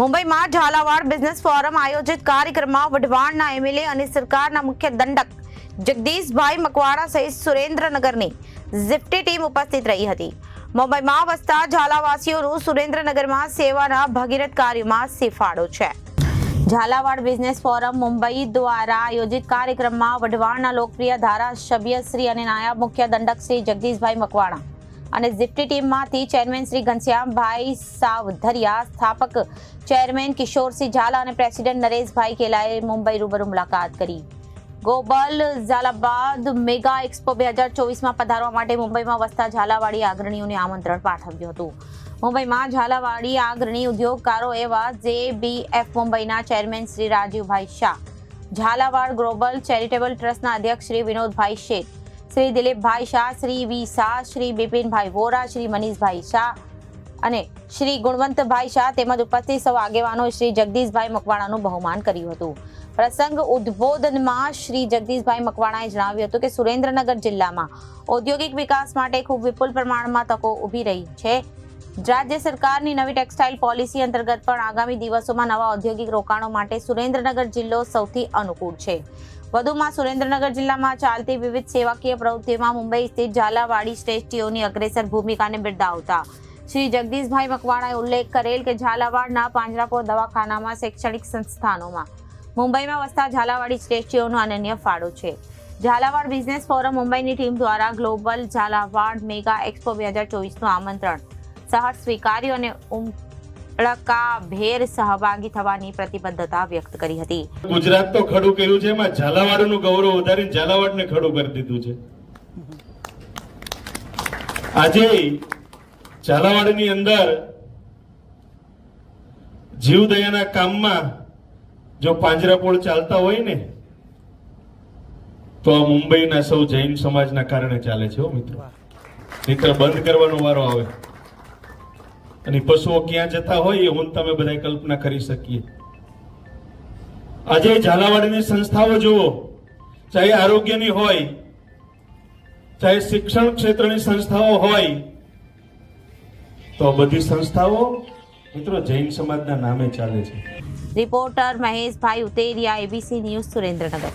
મુંબઈમાં Jhalawad business forum આયોજિત કાર્યક્રમમાં વઢવાણના એમએલએ અને સરકારના મુખ્ય દંડક જગદીશભાઈ મકવાડા સહિત સુરેન્દ્રનગરની ઝિફ્ટી ટીમ ઉપસ્થિત રહી હતી. મુંબઈમાં વસતા ઝાલાવાસીઓનું સુરેન્દ્રનગરમાં સેવાના ભગીરથ કાર્યમાં સેફાળો છે. ઝાલાવાડ બિઝનેસ ફોરમ મુંબઈ દ્વારા આયોજિત કાર્યક્રમમાં વઢવાણના લોકપ્રિય ધારાસભ્ય શ્રી અને નાયબ મુખ્ય દંડક શ્રી જગદીશભાઈ મકવાણા અને ઝિફ્ટી ટીમમાંથી ચેરમેન શ્રી ઘનશ્યામભાઈ સાવધરિયા, સ્થાપક ચેરમેન કિશોરસિંહ ઝાલા અને પ્રેસિડેન્ટ નરેશભાઈ કેલાએ મુંબઈ રૂબરૂ મુલાકાત કરી. ગોબલ ઝાલાબાદ મેગા એક્સપો બે હજાર ચોવીસમાં પધારવા માટે મુંબઈમાં વસતા ઝાલાવાડી આગ્રણીઓને આમંત્રણ પાઠવ્યું હતું. મુંબઈમાં ઝાલાવાડી આગ્રણી ઉદ્યોગકારો એવા જેબીએફ મુંબઈના chairman Shri Rajivbhai Shah, Zalawad global charitable ટ્રસ્ટના અધ્યક્ષ શ્રી વિનોદભાઈ શેઠ શ્રી દિલીપભાઈ શાહ, શ્રી વી શાહ, શ્રી બિપિનભાઈ વોરા, શ્રી મનીષભાઈ શાહ અને શ્રી ગુણવંતભાઈ શાહ તેમજ ઉપસ્થિત સૌ આગેવાનો શ્રી જગદીશભાઈ મકવાણાનું બહુમાન કર્યું હતું. પ્રસંગ ઉદ્બોધનમાં શ્રી જગદીશભાઈ મકવાણાએ જણાવ્યું હતું કે સુરેન્દ્રનગર જિલ્લામાં ઔદ્યોગિક વિકાસ માટે ખૂબ વિપુલ પ્રમાણમાં તકો ઊભી રહી છે. રાજ્ય સરકારની નવી ટેક્સટાઇલ પોલિસી અંતર્ગત પણ આગામી દિવસોમાં નવા ઔદ્યોગિક રોકાણો માટે સુરેન્દ્રનગર જિલ્લો સૌથી અનુકૂળ છે. વધુમાં સુરેન્દ્રનગર જિલ્લામાં ચાલતી વિવિધ સેવાકીય પ્રવૃત્તિઓમાં મુંબઈ સ્થિત ઝાલાવાડી શ્રેષ્ઠીઓની અગ્રેસર ભૂમિકાને બિરદાવતા. શ્રી જગદીશભાઈ મકવાણાએ ઉલ્લેખ કરેલ કે ઝાલાવાડના પાંજરાપોર દવાખાનામાં શૈક્ષણિક સંસ્થાનોમાં. મુંબઈમાં વસતા ઝાલાવાડી શ્રેષ્ઠીઓનો અનન્ય ફાળો છે. ઝાલાવાડ બિઝનેસ ફોરમ મુંબઈની ટીમ દ્વારા ગ્લોબલ ઝાલાવાડ મેગા એક્સપો બે હજાર ચોવીસનું આમંત્રણ. સહર્ષ સ્વીકાર્યું અને ઉમળકાભેર સહભાગી થવાની પ્રતિબદ્ધતા વ્યક્ત કરી હતી. ગુજરાત તો ખડું કર્યું છે, એમાં ઝાલાવાડનું ગૌરવ વધારીને ઝાલાવાડને ખડું કરી દીધું છે. આજે ઝાલાવાડની અંદર જીવદયાના કામમાં જો પાંજરાપોળ ચાલતા હોય ને, તો આ મુંબઈના સૌ જૈન સમાજના કારણે ચાલે છે મિત્રો. મિત્ર, બંધ કરવાનો વારો આવે. અને પશુઓ ક્યાં જતા હોય એ હું તમે બધા કલ્પના કરી શકીએ. આજે ઝાલાવાડની સંસ્થાઓ જુઓ. ચાહે આરોગ્યની હોય, ચાહે શિક્ષણ ક્ષેત્રની સંસ્થાઓ હોય, તો બધી સંસ્થાઓ મિત્રો જૈન સમાજના નામે ચાલે છે. Reporter Maheshbhai Uteriya ABC news Surendranagar.